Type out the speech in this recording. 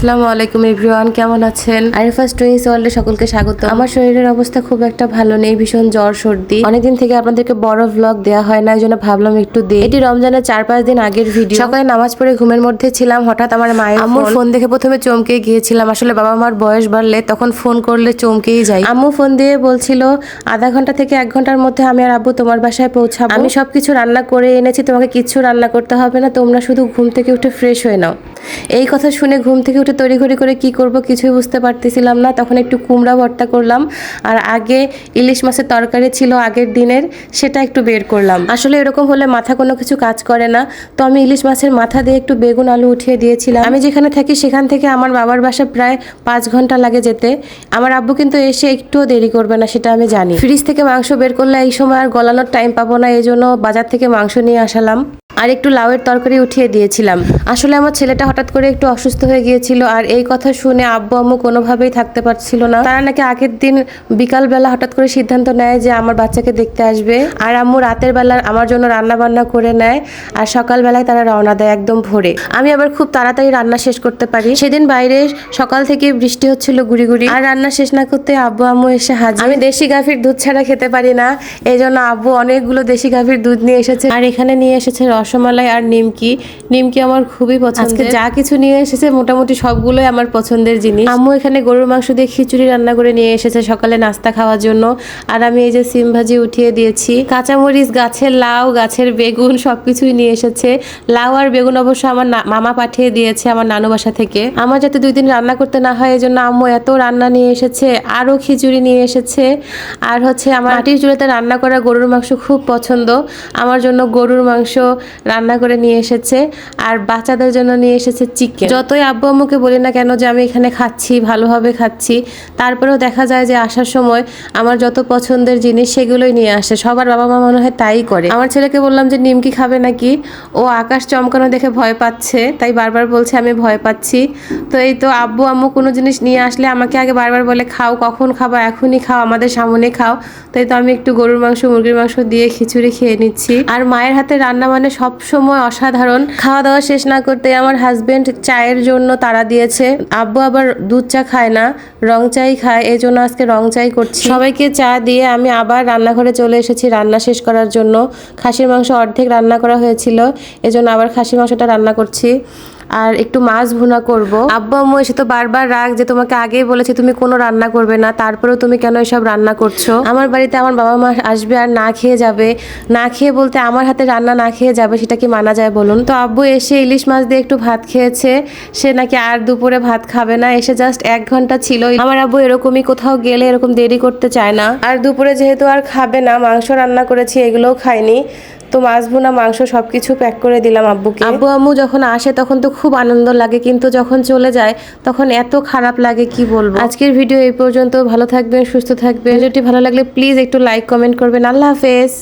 আসসালামু আলাইকুম এভরিওয়ান কেমন আছেন? আরিফাস টুইন্স ওয়ার্ল্ডে সকলকে স্বাগত। আমার শরীরের অবস্থা খুব একটা ভালো নেই ভীষণ জ্বর সর্দি। অনেকদিন থেকে আপনাদেরকে বড় ভ্লগ দেওয়া হয় না এই জন্য ভাবলাম একটু দিই। এটি রমজানের চার পাঁচ দিন আগের ভিডিও সকালে নামাজ পড়ে ঘুমের মধ্যে ছিলাম হঠাৎ আমার মায়ের আম্মুর ফোন দেখে প্রথমে চমকে গিয়েছিলাম আসলে বাবা মার বয়স বাড়লে তখন ফোন করলে চমকেই যাই আম্মু ফোন দিয়ে বলছিল আধা ঘণ্টা থেকে এক ঘণ্টার মধ্যে আমি আর আব্বু তোমার বাসায় পৌঁছাবো। আমি সবকিছু রান্না করে এনেছি তোমাকে কিচ্ছু রান্না করতে হবে না তোমরা শুধু ঘুম থেকে উঠে ফ্রেশ হয়ে নাও। এই কথা শুনে ঘুম থেকে উঠে তড়িঘড়ি করে কি করব কিছুই বুঝতে পারতেছিলাম না। তখন একটু কুমড়া ভর্তা করলাম। আর আগে ইলিশ মাছের তরকারি ছিল আগের দিনের, সেটা একটু বের করলাম। আসলে এরকম হলে মাথা কোনো কিছু কাজ করে না। তো আমি ইলিশ মাছের মাথা দিয়ে একটু বেগুন, আলু উঠিয়ে দিয়েছিলাম। আমি যেখানে থাকি সেখান থেকে আমার বাবার বাসা প্রায় পাঁচ ঘণ্টা লাগে যেতে। আমার আব্বু কিন্তু এসে একটুও দেরি করবে না, সেটা আমি জানি। ফ্রিজ থেকে মাংস বের করলে এই সময় আর গলানোর টাইম পাবো না, এই জন্য বাজার থেকে মাংস নিয়ে আসালাম। আর একটু লাউয়ের তরকারি উঠিয়ে দিয়েছিলাম। আসলে আমার ছেলেটা হঠাৎ করে একটু অসুস্থ হয়ে গিয়েছিল আর এই কথা শুনে আব্বু আম্মু কোনোভাবেই থাকতে পারছিল না। তারা নাকি আগের দিন বিকালবেলা হঠাৎ করে সিদ্ধান্ত নেয় যে আমার বাচ্চাকে দেখতে আসবে আর আম্মু রাতের বেলা আমার জন্য রান্না বান্না করে নেয় আর সকালবেলায় তারা রওনা দেয় একদম ভোরে। আমি আবার খুব তাড়াতাড়ি রান্না শেষ করতে পারি। সেদিন বাইরে সকাল থেকে বৃষ্টি হচ্ছিল গুড়ি গুড়ি আর রান্না শেষ না করতে আব্বু আম্মু এসে হাজির। আমি দেশি গাভীর দুধ ছাড়া খেতে পারি না। এই জন্য আব্বু অনেকগুলো দেশি গাভীর দুধ নিয়ে এসেছে। আর এখানে নিয়ে এসেছে রসমালাই আর নিমকি। নিমকি আমার খুবই পছন্দের। যা কিছু নিয়ে এসেছে মোটামুটি সবগুলোই আমার পছন্দের জিনিস। আম্মু এখানে গরুর মাংস দিয়ে খিচুড়ি রান্না করে নিয়ে এসেছে সকালে নাস্তা খাওয়ার জন্য। আর আমি এই যে সিম ভাজি উঠিয়ে দিয়েছি। কাঁচামরিচ গাছের লাউ গাছের বেগুন সবকিছুই নিয়ে এসেছে। লাউ আর বেগুন অবশ্য আমার মামা পাঠিয়ে দিয়েছে আমার নানু বাসা থেকে। আমার যাতে দুই দিন রান্না করতে না হয় এই জন্য আম্মু এত রান্না নিয়ে এসেছে আরও খিচুড়ি নিয়ে এসেছে। আর হচ্ছে আমার মাটির চুলাতে রান্না করা গরুর মাংস খুব পছন্দ। আমার জন্য গরুর মাংস রান্না করে নিয়ে এসেছে আর বাচ্চাদের জন্য নিয়ে এসেছে চিকেন যতই আব্বু আম্মুকে বলি না কেন যে আমি এখানে খাচ্ছি, ভালোভাবে খাচ্ছি, তারপরেও দেখা যায় যে আসার সময় আমার যত পছন্দের জিনিস সেগুলোই নিয়ে আসে। সবার বাবা মা মনে হয় তাই করে। আমার ছেলেকে বললাম যে, নিমকি খাবে নাকি? ও আকাশ চমকানো দেখে ভয় পাচ্ছে, তাই বারবার বলছে, আমি ভয় পাচ্ছি। তো এই তো আব্বু আম্মু কোনো জিনিস নিয়ে আসলে আমাকে আগে বারবার বলে, খাও, কখন খাব? এখনই খাও, আমাদের সামনে খাও। তাই তো আমি একটু গরুর মাংস, মুরগির মাংস দিয়ে খিচুড়ি খেয়ে নিচ্ছি। আর মায়ের হাতে রান্না মানে সব সময় অসাধারণ। খাওয়া দাওয়া শেষ না করতে আমার হাজবেন্ড চায়ের জন্য তারা দিয়েছে। আব্বু আবার দুধ চা খায় না, রং চাই খায় এই জন্য আজকে রং চাই করছি। সবাইকে চা দিয়ে আমি আবার রান্নাঘরে চলে এসেছি রান্না শেষ করার জন্য। খাসির মাংস অর্ধেক রান্না করা হয়েছিল, এজন্য আবার খাসির মাংসটা রান্না করছি। আর একটু মাছ ভুনা করব। আব্বু আম্মু এসে তো বারবার রাগ যে তোমাকে আগেই বলেছি তুমি কোনো রান্না করবে না, তারপরেও তুমি কেন এসব রান্না করছ? আমার বাড়িতে আমার বাবা মা আসবে আর না খেয়ে যাবে। না খেয়ে বলতে আমার হাতে রান্না না খেয়ে যাবে, সেটা কি মানা যায় বলুন? তো আব্বু এসে ইলিশ মাছ দিয়ে একটু ভাত খেয়েছে। সে নাকি আর দুপুরে ভাত খাবে না, এসে জাস্ট এক ঘণ্টা ছিল। আমার আব্বু এরকমই কোথাও গেলে এরকম দেরি করতে চায় না। আর দুপুরে যেহেতু আর খাবে না, মাংস রান্না করেছি, এগুলোও খায়নি তো মাছ ভুনা মাংস সবকিছু প্যাক করে দিলাম আব্বুকে। আব্বু আম্মু যখন আসে তখন তো খুব আনন্দ লাগে কিন্তু যখন চলে যায় তখন এত খারাপ লাগে কি বলব? আজকের ভিডিও এই পর্যন্ত ভালো থাকবেন সুস্থ থাকবেন। ভিডিওটি ভালো লাগলে প্লিজ একটু লাইক কমেন্ট করবেন। আল্লাহ হাফেজ।